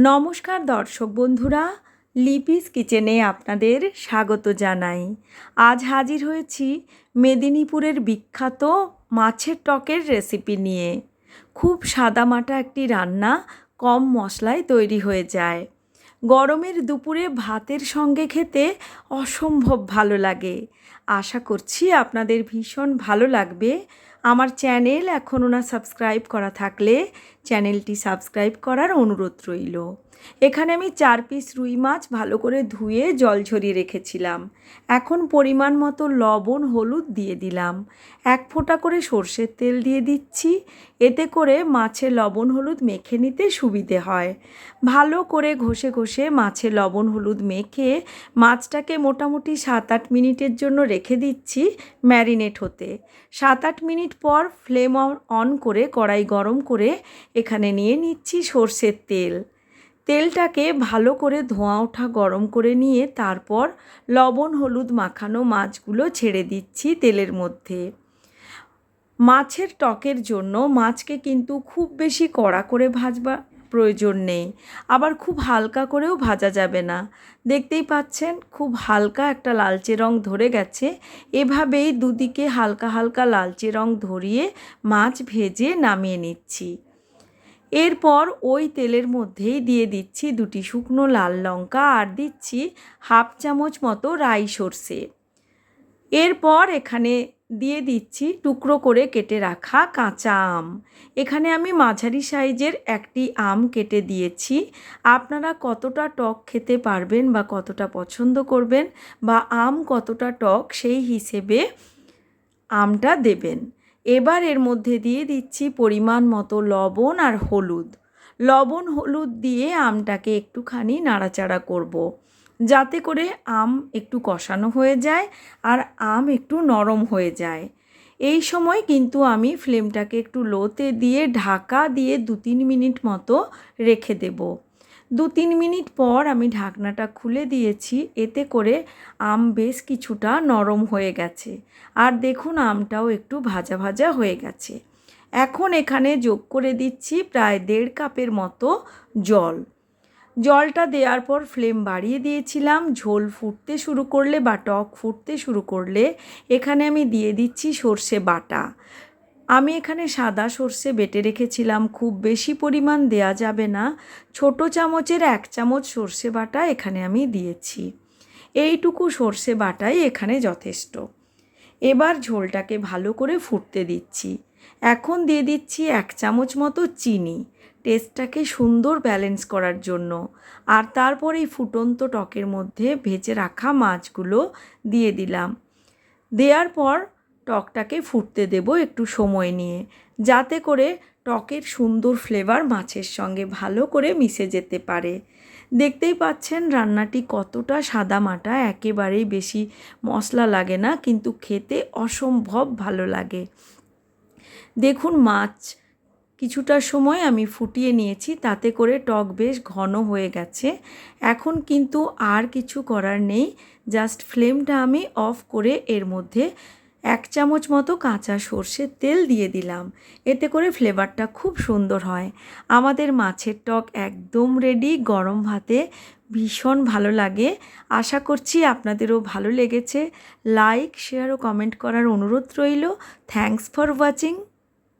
নমস্কার দর্শক বন্ধুরা, লিপিস কিচেনে আপনাদের স্বাগত জানাই। আজ হাজির হয়েছি মেদিনীপুরের বিখ্যাত মাছের টকের রেসিপি নিয়ে। খুব সাদামাটা একটি রান্না কম মশলায় তৈরি হয়ে যায়। গরমের দুপুরে ভাতের সঙ্গে খেতে অসম্ভব ভালো লাগে। আশা করছি আপনাদের ভীষণ ভালো লাগবে। আমার চ্যানেল এখনও না সাবস্ক্রাইব করা থাকলে চ্যানেলটি সাবস্ক্রাইব করার অনুরোধ রইল। এখানে আমি চার পিস রুই মাছ ভালো করে ধুয়ে জল ঝরিয়ে রেখেছিলাম। এখন পরিমাণ মতো লবণ, হলুদ দিয়ে দিলাম। এক ফোঁটা করে সর্ষের তেল দিয়ে দিচ্ছি। এতে করে মাছে লবণ, হলুদ মেখে নিতে সুবিধে হয়। ভালো করে ঘষে ঘষে মাছে লবণ, হলুদ মেখে মাছটাকে মোটামুটি সাত আট মিনিটের জন্য রেখে দিচ্ছি ম্যারিনেট হতে। সাত আট মিনিট পর ফ্লেম অন করে কড়াই গরম করে এখানে নিয়ে নিচ্ছি সর্ষের তেল। তেলটাকে ভালো করে ধোঁয়া ওঠা গরম করে নিয়ে তারপর লবণ, হলুদ মাখানো মাছগুলো ছেড়ে দিচ্ছি তেলের মধ্যে। মাছের টকের জন্য মাছকে কিন্তু খুব বেশি কড়া করে ভাজবা প্রয়োজন নেই। আবার খুব হালকা করেও ভাজা যাবে না। দেখতেই পাচ্ছেন, খুব হালকা একটা লালচে রং ধরে গেছে। এভাবেই দুদিকে হালকা হালকা লালচে রং ধরিয়ে মাছ ভেজে নামিয়ে নিচ্ছি। এরপর ওই তেলের মধ্যেই দিয়ে দিচ্ছি দুটি শুকনো লাল লঙ্কা আর দিচ্ছি হাফ চামচ মতো রাই সর্ষে। এরপর এখানে দিয়ে দিচ্ছি টুকরো করে কেটে রাখা কাঁচা আম। এখানে আমি মাঝারি সাইজের একটি আম কেটে দিয়েছি। আপনারা কতটা টক খেতে পারবেন বা কতটা পছন্দ করবেন বা আম কতটা টক, সেই হিসেবে আমটা দেবেন। এবার এর মধ্যে দিয়ে দিচ্ছি পরিমাণ মতো লবণ আর হলুদ। লবণ, হলুদ দিয়ে আমটাকে একটুখানি নাড়াচাড়া করব। যাতে করে আম একটু কষানো হয়ে যায় আর আম একটু নরম হয়ে যায়। এই সময় কিন্তু আমি ফ্লেমটাকে একটু লোতে দিয়ে ঢাকা দিয়ে দু তিন মিনিট মতো রেখে দেবো। দু তিন মিনিট পর আমি ঢাকনাটা খুলে দিয়েছি, এতে করে আম বেশ কিছুটা নরম হয়ে গেছে। আর দেখুন আমটাও একটু ভাজা ভাজা হয়ে গেছে। এখন এখানে যোগ করে দিচ্ছি প্রায় দেড় কাপের মতো জল। জলটা দেওয়ার পর ফ্লেম বাড়িয়ে দিয়েছিলাম। ঝোল ফুটতে শুরু করলে বা টক ফুটতে শুরু করলে এখানে আমি দিয়ে দিচ্ছি সর্ষে বাটা। আমি এখানে সাদা সর্ষে বেটে রেখেছিলাম। খুব বেশি পরিমাণ দেয়া যাবে না। ছোট চামচের এক চামচ সর্ষে বাটা এখানে আমি দিয়েছি। এইটুকু সর্ষে বাটাই এখানে যথেষ্ট। এবার ঝোলটাকে ভালো করে ফুটতে দিচ্ছি। এখন দিয়ে দিচ্ছি এক চামচ মতো চিনি। টেস্টটাকে সুন্দর ব্যালেন্স করার জন্য। আর তারপর এই ফুটন্ত টকের মধ্যে ভেজে রাখা মাছগুলো দিয়ে দিলাম। দেওয়ার পর টকটাকে ফুটতে দেব একটু সময় নিয়ে, যাতে করে টকের সুন্দর ফ্লেভার মাছের সঙ্গে ভালো করে মিশে যেতে পারে। দেখতেই পাচ্ছেন রান্নাটি কতটা সাদা মাটা একেবারেই বেশি মশলা লাগে না, কিন্তু খেতে অসম্ভব ভালো লাগে। দেখুন মাছ। কিছুটা সময় আমি ফুটিয়ে নিয়েছি, তাতে করে টক বেশ ঘন হয়ে গেছে। এখন কিন্তু আর কিছু করার নেই, জাস্ট ফ্লেমটা আমি অফ করে এর মধ্যে এক চামচ মতো কাঁচা সর্ষের তেল দিয়ে দিলাম। এতে করে ফ্লেভারটা খুব সুন্দর হয়। আমাদের মাছের টক একদম রেডি, গরম ভাতে ভীষণ ভালো লাগে। আশা করছি আপনাদেরও ভালো লেগেছে। লাইক, শেয়ার ও কমেন্ট করার অনুরোধ রইল। Thanks for watching.